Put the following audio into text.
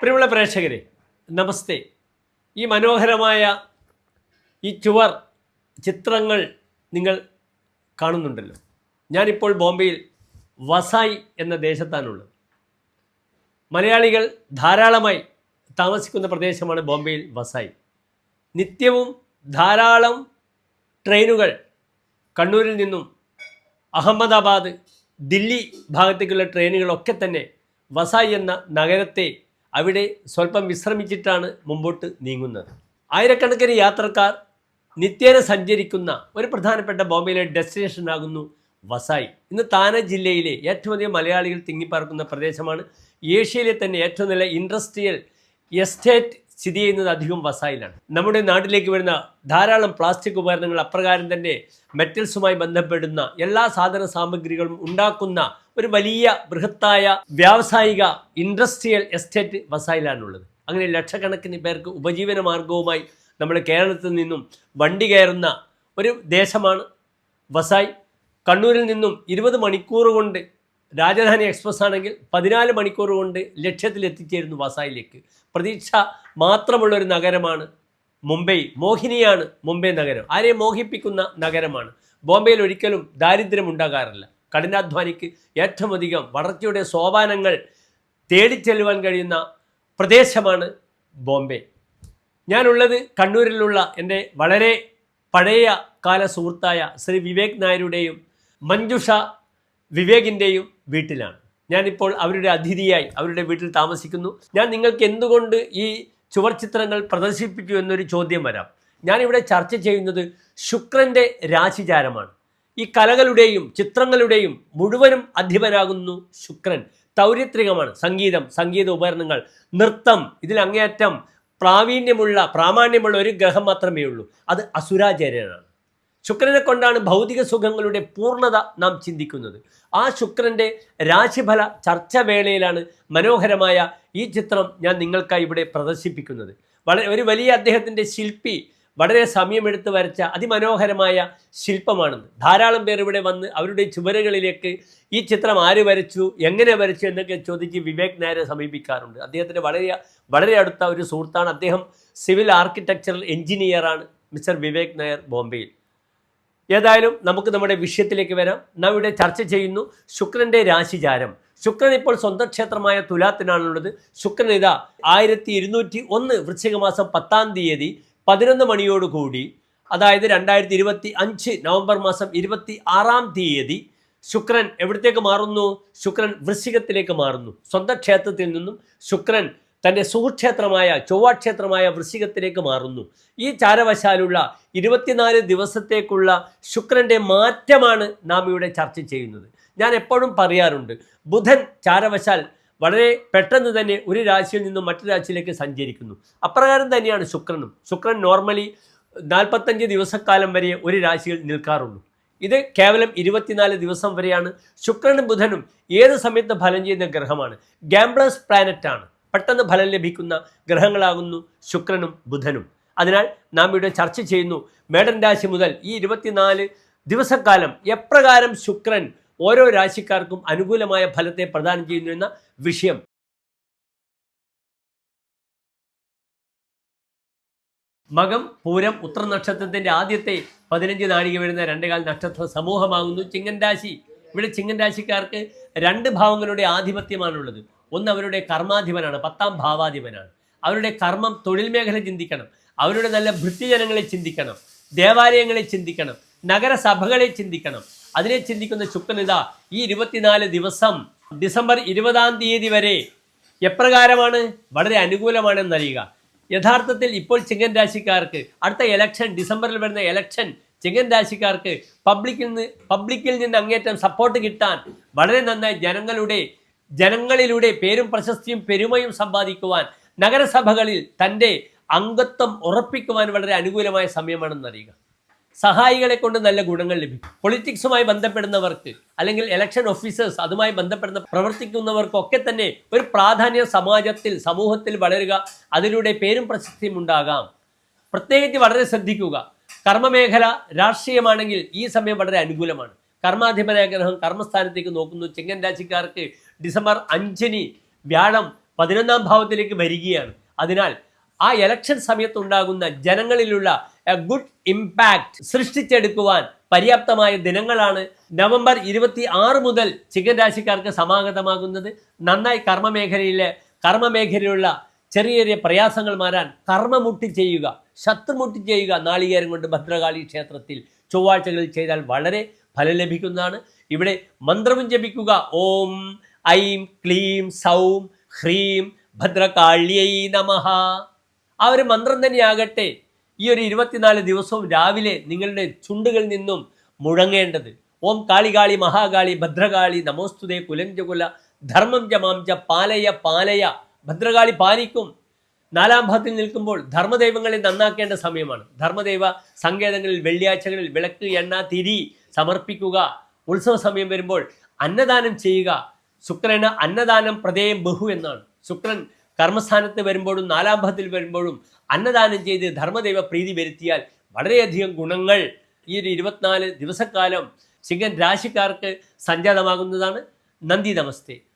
പ്രിയമുള്ള പ്രേക്ഷകരെ നമസ്തേ. ഈ മനോഹരമായ ഈ ചുവർ ചിത്രങ്ങൾ നിങ്ങൾ കാണുന്നുണ്ടല്ലോ. ഞാനിപ്പോൾ ബോംബെയിൽ വസായി എന്ന ദേശത്താണുള്ളത്. മലയാളികൾ ധാരാളമായി താമസിക്കുന്ന പ്രദേശമാണ് ബോംബെയിൽ വസായി. നിത്യവും ധാരാളം ട്രെയിനുകൾ കണ്ണൂരിൽ നിന്നും അഹമ്മദാബാദ് ദില്ലി ഭാഗത്തേക്കുള്ള ട്രെയിനുകളൊക്കെ തന്നെ വസായി എന്ന നഗരത്തെ അവിടെ സ്വല്പം വിശ്രമിച്ചിട്ടാണ് മുമ്പോട്ട് നീങ്ങുന്നത്. ആയിരക്കണക്കിന് യാത്രക്കാർ നിത്യേന സഞ്ചരിക്കുന്ന ഒരു പ്രധാനപ്പെട്ട ബോംബെയിലെ ഡെസ്റ്റിനേഷനാകുന്നു വസായി. ഇന്ന് താന ജില്ലയിലെ ഏറ്റവും അധികം മലയാളികൾ തിങ്ങിപ്പാർക്കുന്ന പ്രദേശമാണ്. ഏഷ്യയിലെ തന്നെ ഏറ്റവും നല്ല ഇൻഡസ്ട്രിയൽ എസ്റ്റേറ്റ് സ്ഥിതി ചെയ്യുന്നത് അധികം വസായിലാണ്. നമ്മുടെ നാട്ടിലേക്ക് വരുന്ന ധാരാളം പ്ലാസ്റ്റിക് ഉപകരണങ്ങൾ അപ്രകാരം തന്നെ മെറ്റൽസുമായി ബന്ധപ്പെടുന്ന എല്ലാ സാധന സാമഗ്രികളും ഉണ്ടാക്കുന്ന ഒരു വലിയ ബൃഹത്തായ വ്യാവസായിക ഇൻഡസ്ട്രിയൽ എസ്റ്റേറ്റ് വസായിലാണുള്ളത്. അങ്ങനെ ലക്ഷക്കണക്കിന് പേർക്ക് ഉപജീവന മാർഗവുമായി നമ്മുടെ കേരളത്തിൽ നിന്നും വണ്ടി കയറുന്ന ഒരു ദേശമാണ് വസായി. കണ്ണൂരിൽ നിന്നും ഇരുപത് മണിക്കൂർ കൊണ്ട് രാജധാനി എക്സ്പ്രസ് ആണെങ്കിൽ പതിനാല് മണിക്കൂർ കൊണ്ട് ലക്ഷ്യത്തിൽ എത്തിച്ചേരുന്നു വസായിലേക്ക്. പ്രതീക്ഷ മാത്രമുള്ള ഒരു നഗരമാണ് മുംബൈ. മോഹിനിയാണ് മുംബൈ നഗരം. ആരെ മോഹിപ്പിക്കുന്ന നഗരമാണ്? ബോംബെയിൽ ഒരിക്കലും ദാരിദ്ര്യം ഉണ്ടാകാറില്ല. കഠിനാധ്വാനിക്ക് ഏറ്റവും അധികം വളർച്ചയുടെ സോപാനങ്ങൾ തേടിച്ചെല്ലുവാൻ കഴിയുന്ന പ്രദേശമാണ് ബോംബെ. ഞാനുള്ളത് കണ്ണൂരിലുള്ള എന്റെ വളരെ പഴയ കാല സുഹൃത്തായ ശ്രീ വിവേക് നായരുടെയും മഞ്ജുഷ വിവേകിന്റെയും വീട്ടിലാണ്. ഞാനിപ്പോൾ അവരുടെ അതിഥിയായി അവരുടെ വീട്ടിൽ താമസിക്കുന്നു. ഞാൻ നിങ്ങൾക്ക് എന്തുകൊണ്ട് ഈ ചുവർ ചിത്രങ്ങൾ പ്രദർശിപ്പിച്ചു എന്നൊരു ചോദ്യം വരാം. ഞാനിവിടെ ചർച്ച ചെയ്യുന്നത് ശുക്രന്റെ രാശിചാരമാണ്. ഈ കലകളുടെയും ചിത്രങ്ങളുടെയും മുഴുവനും അധിപനാകുന്നു ശുക്രൻ. തൗര്യത്രികമാണ് സംഗീതം സംഗീത ഉപകരണങ്ങൾ നൃത്തം ഇതിൽ അങ്ങേയറ്റം പ്രാവീണ്യമുള്ള പ്രാമാണ്യമുള്ള ഒരു ഗ്രഹം മാത്രമേ ഉള്ളൂ അത് അസുരാചാര്യനാണ്. ശുക്രനെ കൊണ്ടാണ് ഭൗതിക സുഖങ്ങളുടെ പൂർണത നാം ചിന്തിക്കുന്നത്. ആ ശുക്രന്റെ രാശിഫല ചർച്ച വേളയിലാണ് മനോഹരമായ ഈ ചിത്രം ഞാൻ നിങ്ങൾക്കായി ഇവിടെ പ്രദർശിപ്പിക്കുന്നത്. വളരെ ഒരു വലിയ അദ്ദേഹത്തിന്റെ ശില്പി വളരെ സമയമെടുത്ത് വരച്ച അതിമനോഹരമായ ശില്പമാണെന്ന്. ധാരാളം പേർ ഇവിടെ വന്ന് അവരുടെ ചുവരുകളിലേക്ക് ഈ ചിത്രം ആര് വരച്ചു എങ്ങനെ വരച്ചു എന്നൊക്കെ ചോദിച്ച് വിവേക് നായരെ സമീപിക്കാറുണ്ട്. അദ്ദേഹത്തിന്റെ വളരെ വളരെ അടുത്ത ഒരു സുഹൃത്താണ്. അദ്ദേഹം സിവിൽ ആർക്കിടെക്ചറൽ എഞ്ചിനീയറാണ് മിസ്റ്റർ വിവേക് നായർ ബോംബെയിൽ. ഏതായാലും നമുക്ക് നമ്മുടെ വിഷയത്തിലേക്ക് വരാം. നാം ഇവിടെ ചർച്ച ചെയ്യുന്നു ശുക്രന്റെ രാശിചാരം. ശുക്രൻ ഇപ്പോൾ സ്വന്തം ക്ഷേത്രമായ തുലാത്തിനാണുള്ളത്. ശുക്രൻ ഇതാ ആയിരത്തി ഇരുന്നൂറ്റി ഒന്ന് വൃശ്ചികമാസം പത്താം തീയതി പതിനൊന്ന് മണിയോടുകൂടി അതായത് രണ്ടായിരത്തി ഇരുപത്തി അഞ്ച് നവംബർ മാസം ഇരുപത്തി ആറാം തീയതി ശുക്രൻ എവിടത്തേക്ക് മാറുന്നു? ശുക്രൻ വൃശ്ചികത്തിലേക്ക് മാറുന്നു. സ്വന്തം ക്ഷേത്രത്തിൽ നിന്നും ശുക്രൻ തന്റെ സുഹൃക്ഷേത്രമായ ചൊവ്വാക്ഷേത്രമായ വൃശ്ചികത്തിലേക്ക് മാറുന്നു. ഈ ചാരവശാലുള്ള ഇരുപത്തിനാല് ദിവസത്തേക്കുള്ള ശുക്രന്റെ മാറ്റമാണ് നാം ഇവിടെ ചർച്ച ചെയ്യുന്നത്. ഞാൻ എപ്പോഴും പറയാറുണ്ട് ബുധൻ ചാരവശാൽ വളരെ പെട്ടെന്ന് തന്നെ ഒരു രാശിയിൽ നിന്നും മറ്റു രാശിയിലേക്ക് സഞ്ചരിക്കുന്നു. അപ്രകാരം തന്നെയാണ് ശുക്രനും. ശുക്രൻ നോർമലി നാൽപ്പത്തഞ്ച് ദിവസക്കാലം വരെ ഒരു രാശിയിൽ നിൽക്കാറുള്ളൂ. ഇത് കേവലം ഇരുപത്തിനാല് ദിവസം വരെയാണ്. ശുക്രനും ബുധനും ഏത് സമയത്ത് ഫലം ചെയ്യുന്ന ഗ്രഹമാണ്. ഗാംബ്ലസ് പ്ലാനറ്റാണ് പെട്ടെന്ന് ഫലം ലഭിക്കുന്ന ഗ്രഹങ്ങളാകുന്നു ശുക്രനും ബുധനും. അതിനാൽ നാം ഇവിടെ ചർച്ച ചെയ്യുന്നു മേടൻ രാശി മുതൽ ഈ ഇരുപത്തിനാല് ദിവസക്കാലം എപ്രകാരം ശുക്രൻ ഓരോ രാശിക്കാർക്കും അനുകൂലമായ ഫലത്തെ പ്രദാനം ചെയ്യുന്നു എന്ന വിഷയം. മകം പൂരം ഉത്തര നക്ഷത്രത്തിന്റെ ആദ്യത്തെ പതിനഞ്ച് നാഴിക വരുന്ന രണ്ടേകാൽ നക്ഷത്ര സമൂഹമാകുന്നു ചിങ്ങൻ രാശി. ഇവിടെ ചിങ്ങൻ രാശിക്കാർക്ക് രണ്ട് ഭാവങ്ങളുടെ ആധിപത്യമാണുള്ളത്. ഒന്ന് അവരുടെ കർമാധിപനാണ് പത്താം ഭാവാധിപനാണ്. അവരുടെ കർമ്മം തൊഴിൽ മേഖല ചിന്തിക്കണം. അവരുടെ നല്ല വൃത്തിജനങ്ങളെ ചിന്തിക്കണം. ദേവാലയങ്ങളെ ചിന്തിക്കണം. നഗരസഭകളെ ചിന്തിക്കണം. അതിനെ ചിന്തിക്കുന്ന ശുക്രനിത ഈ ഇരുപത്തിനാല് ദിവസം ഡിസംബർ ഇരുപതാം തീയതി വരെ എപ്രകാരമാണ്? വളരെ അനുകൂലമാണെന്നറിയുക യഥാർത്ഥത്തിൽ ഇപ്പോൾ ചിങ്ങൻ രാശിക്കാർക്ക് അടുത്ത എലക്ഷൻ ഡിസംബറിൽ വരുന്ന എലക്ഷൻ ചിങ്ങൻ രാശിക്കാർക്ക് പബ്ലിക്കിൽ നിന്ന് പബ്ലിക്കിൽ നിന്ന് അങ്ങേറ്റം സപ്പോർട്ട് കിട്ടാൻ വളരെ നന്നായി ജനങ്ങളുടെ ജനങ്ങളിലൂടെ പേരും പ്രശസ്തിയും പെരുമയും സമ്പാദിക്കുവാൻ നഗരസഭകളിൽ തന്റെ അംഗത്വം ഉറപ്പിക്കുവാൻ വളരെ അനുകൂലമായ സമയമാണെന്ന് അറിയുക. സഹായികളെ കൊണ്ട് നല്ല ഗുണങ്ങൾ ലഭിക്കും. പൊളിറ്റിക്സുമായി ബന്ധപ്പെടുന്നവർക്ക് അല്ലെങ്കിൽ ഇലക്ഷൻ ഓഫീസേഴ്സ് അതുമായി ബന്ധപ്പെടുന്ന പ്രവർത്തിക്കുന്നവർക്കൊക്കെ തന്നെ ഒരു പ്രാധാന്യം സമാജത്തിൽ സമൂഹത്തിൽ വളരുക അതിലൂടെ പേരും പ്രശസ്തിയും ഉണ്ടാകാം. പ്രത്യേകിച്ച് വളരെ ശ്രദ്ധിക്കുക. കർമ്മമേഖല രാഷ്ട്രീയമാണെങ്കിൽ ഈ സമയം വളരെ അനുകൂലമാണ്. കർമാധിപനാഗ്രഹം കർമ്മസ്ഥാനത്തേക്ക് നോക്കുന്നു. ചിങ്ങൻ രാശിക്കാർക്ക് ഡിസംബർ അഞ്ചിന് വ്യാഴം പതിനൊന്നാം ഭാവത്തിലേക്ക് വരികയാണ്. അതിനാൽ ആ എലക്ഷൻ സമയത്തുണ്ടാകുന്ന ജനങ്ങളിലുള്ള ഗുഡ് ഇമ്പാക്റ്റ് സൃഷ്ടിച്ചെടുക്കുവാൻ പര്യാപ്തമായ ദിനങ്ങളാണ് നവംബർ ഇരുപത്തി ആറ് മുതൽ ചിക്കൻ രാശിക്കാർക്ക് സമാഗതമാകുന്നത്. നന്നായി കർമ്മമേഖലയിലെ കർമ്മമേഖലയിലുള്ള ചെറിയ ചെറിയ പ്രയാസങ്ങൾ മാറാൻ കർമ്മമുട്ടി ചെയ്യുക ശത്രുമുട്ടി ചെയ്യുക നാളികേരം കൊണ്ട് ഭദ്രകാളി ക്ഷേത്രത്തിൽ ചൊവ്വാഴ്ചകളിൽ ചെയ്താൽ വളരെ ഫലം ലഭിക്കുന്നതാണ്. ഇവിടെ മന്ത്രവും ജപിക്കുക. ഓം ഐം ക്ലീം സൗം ഹ്രീം ഭദ്രകാള്യൈ നമഹ ആ ഒരു മന്ത്രം തന്നെയാകട്ടെ ഈ ഒരു ഇരുപത്തിനാല് ദിവസവും രാവിലെ നിങ്ങളുടെ ചുണ്ടുകളിൽ നിന്നും മുഴങ്ങേണ്ടത്. ഓം കാളികാളി മഹാകാളി ഭദ്രകാളി നമോസ്തുതേ കുലഞ്ചകുല ധർമ്മം ജമാംജ പാലയ പാലയ. ഭദ്രകാളി പാലിക്കും. നാലാം ഭാഗത്തിൽ നിൽക്കുമ്പോൾ ധർമ്മദൈവങ്ങളെ നന്നാക്കേണ്ട സമയമാണ്. ധർമ്മദൈവ സങ്കേതങ്ങളിൽ വെള്ളിയാഴ്ചകളിൽ വിളക്ക് എണ്ണ തിരി സമർപ്പിക്കുക. ഉത്സവ സമയം വരുമ്പോൾ അന്നദാനം ചെയ്യുക. ശുക്രന് അന്നദാനം പ്രദേയം ബഹു എന്നാണ്. ശുക്രൻ കർമ്മസ്ഥാനത്ത് വരുമ്പോഴും നാലാം ഭാവത്തിൽ വരുമ്പോഴും അന്നദാനം ചെയ്ത് ധർമ്മദൈവ പ്രീതി വരുത്തിയാൽ വളരെയധികം ഗുണങ്ങൾ ഈ ഒരു ഇരുപത്തിനാല് ദിവസക്കാലം ചിങ്ങൻ രാശിക്കാർക്ക് സഞ്ജാതമാകുന്നതാണ് നന്ദി നമസ്തേ.